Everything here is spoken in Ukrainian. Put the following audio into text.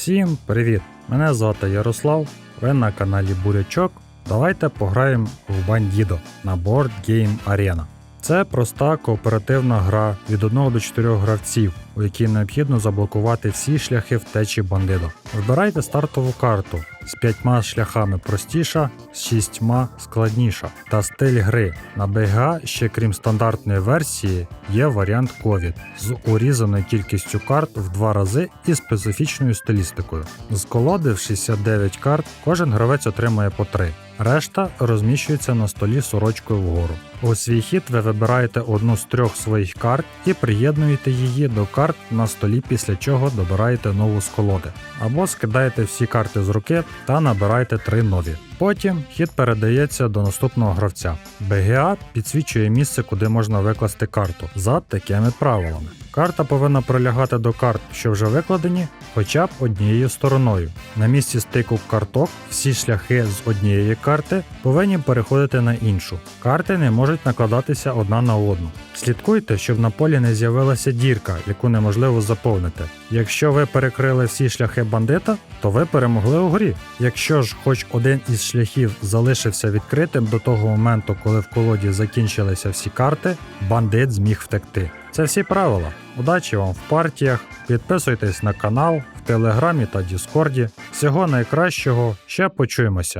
Всім привіт! Мене звати Ярослав, ви на каналі Бурячок. Давайте пограємо в Бандідо на Board Game Arena. Це проста кооперативна гра від 1 до 4 гравців, у якій необхідно заблокувати всі шляхи втечі бандидо. Вибирайте стартову карту з п'ятьма шляхами простіша, з шістьма складніша. Та стиль гри на БГА ще крім стандартної версії є варіант COVID з урізаною кількістю карт в два рази і специфічною стилістикою. З колоди в 69 карт кожен гравець отримує по 3. Решта розміщується на столі сорочкою вгору. У свій хід ви вибираєте одну з трьох своїх карт і приєднуєте її до карт на столі, після чого добираєте нову з колоди. Або скидаєте всі карти з руки та набирайте три нові. Потім хід передається до наступного гравця. БГА підсвічує місце, куди можна викласти карту за такими правилами. Карта повинна прилягати до карт, що вже викладені, хоча б однією стороною. На місці стику карток всі шляхи з однієї карти повинні переходити на іншу. Карти не можуть накладатися одна на одну. Слідкуйте, щоб на полі не з'явилася дірка, яку неможливо заповнити. Якщо ви перекрили всі шляхи бандита, то ви перемогли у грі. Якщо ж хоч один із шляхів залишився відкритим до того моменту, коли в колоді закінчилися всі карти, бандит зміг втекти. Це всі правила. Удачі вам в партіях. Підписуйтесь на канал в Телеграмі та Діскорді. Всього найкращого. Ще почуємося.